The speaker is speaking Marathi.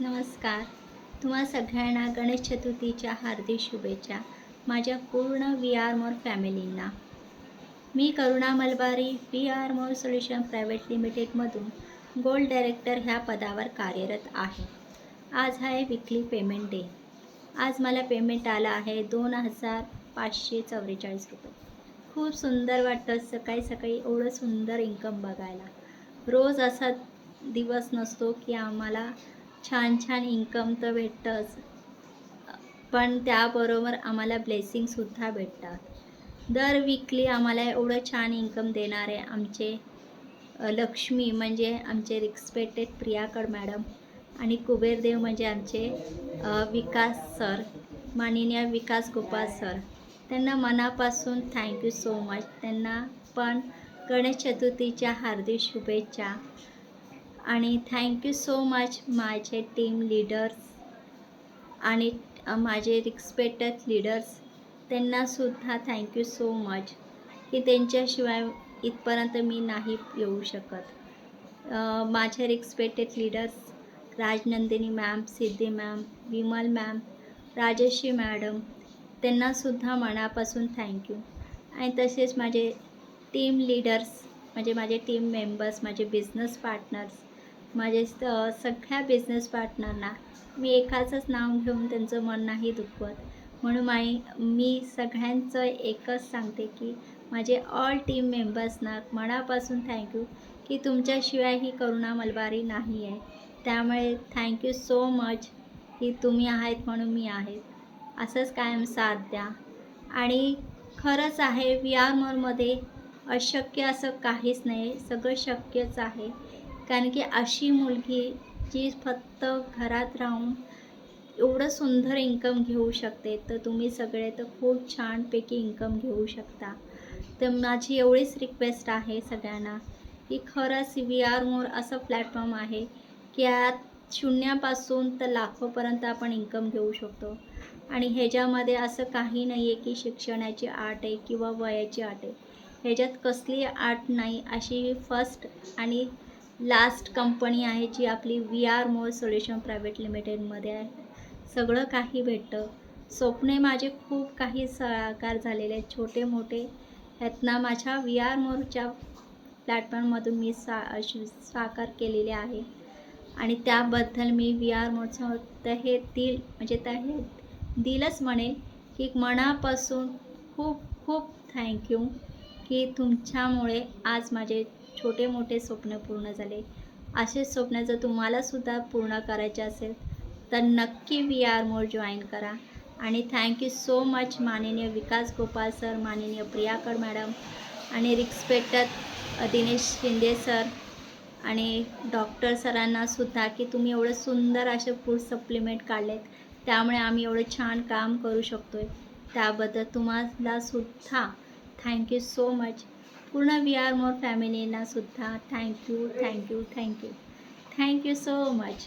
नमस्कार. तुम्हा सगळ्यांना गणेश चतुर्थीच्या हार्दिक शुभेच्छा. माझ्या पूर्ण वी आर मोर फॅमिलींना मी Karuna Malabari we are more solution private लिमिटेडमधून gold director ह्या पदावर कार्यरत आहे. आज आहे विकली पेमेंट डे आज मला पेमेंट आलं आहे दोन हजार पाचशे चव्वेचाळीस रुपये. खूप सुंदर वाटतं सकाळी सकाळी एवढं सुंदर इन्कम बघायला. रोज असा दिवस नसतो की आम्हाला छान छान इन्कम तर भेटतंच. पण त्याबरोबर आम्हाला ब्लेसिंगसुद्धा भेटतात. दर वीकली आम्हाला एवढं छान इन्कम देणारे आमचे लक्ष्मी म्हणजे आमचे रिस्पेक्टेड प्रियाकड मॅडम आणि कुबेरदेव म्हणजे आमचे विकास सर माननीय विकास गोपाल सर. त्यांना मनापासून थँक्यू सो मच त्यांना पण गणेश चतुर्थीच्या हार्दिक शुभेच्छा. आणि थँक्यू सो मच माझे टीम लीडर्स आणि माझे रिस्पेक्टेड लीडर्स त्यांनासुद्धा थँक्यू सो मच की त्यांच्याशिवाय इथपर्यंत मी नाही येऊ शकत. माझे respected leaders Rajnandini ma'am Siddhi ma'am Vimal ma'am Rajshree madam त्यांनासुद्धा मनापासून थँक्यू आणि तसेच माझे टीम लीडर्स म्हणजे माझे टीम मेंबर्स माझे बिझनेस पार्टनर्स माझे स सगळ्या बिझनेस पार्टनरना मी एकाचंच नाव घेऊन त्यांचं मन नाही दुखवत. म्हणून माई मी सगळ्यांचं एकच सांगते की माझे ऑल टीम मेंबर्सना मनापासून थँक्यू की तुमच्याशिवाय ही करुणा मलबारी नाही आहे. त्यामुळे थँक्यू सो मच की तुम्ही आहेत म्हणून मी आहेत असंच कायम साथ द्या. आणि खरंच आहे व्ही आर मोरमध्ये अशक्य असं काहीच नाही सगळं शक्यच आहे. कारण की अशी मुलगी जी फक्त घरात राहून एवढं सुंदर इन्कम घेऊ शकते तर तुम्ही सगळे तर खूप छानपैकी इन्कम घेऊ शकता. तर माझी एवढीच रिक्वेस्ट आहे सगळ्यांना की खरंच वी आर मोर असं प्लॅटफॉर्म आहे की यात शून्यापासून तर लाखोपर्यंत आपण इन्कम घेऊ शकतो. आणि ह्याच्यामध्ये असं काही नाही आहे की शिक्षणाची आट आहे किंवा वयाची आट आहे. ह्याच्यात कसली आट नाही अशी फर्स्ट आणि लास्ट कंपनी आहे जी आपली V R more solution private लिमिटेडमध्ये आहे. सगळं काही भेटतं. स्वप्ने माझे खूप काही साकार झालेले आहेत. छोटे मोठे ह्यातनं माझ्या व्ही आर मोरच्या प्लॅटफॉर्ममधून मी सा अशी साकार केलेले आहे. आणि त्याबद्दल मी व्ही आर मोरचं तहे हे दिल म्हणजे तहे हे दिलंच म्हणेन की मनापासून खूप खूप थँक्यू की तुमच्यामुळे आज माझे छोटे मोठे स्वप्न पूर्ण झाले. असेच स्वप्न जर तुम्हालासुद्धा पूर्ण करायचे असेल तर नक्की वी आर मोर जॉईन करा. आणि थँक्यू सो मच माननीय विकास गोपाल सर माननीय प्रियाकर मॅडम आणि रिस्पेक्टेड दिनेश शिंदे सर आणि डॉक्टर सरांनासुद्धा की तुम्ही एवढं सुंदर असे फूड सप्लिमेंट काढलेत. त्यामुळे आम्ही एवढं छान काम करू शकतो आहे त्याबद्दल तुम्हालासुद्धा थँक्यू सो मच पूर्ण we are more फॅमिलींनासुद्धा thank you thank you thank you thank you so much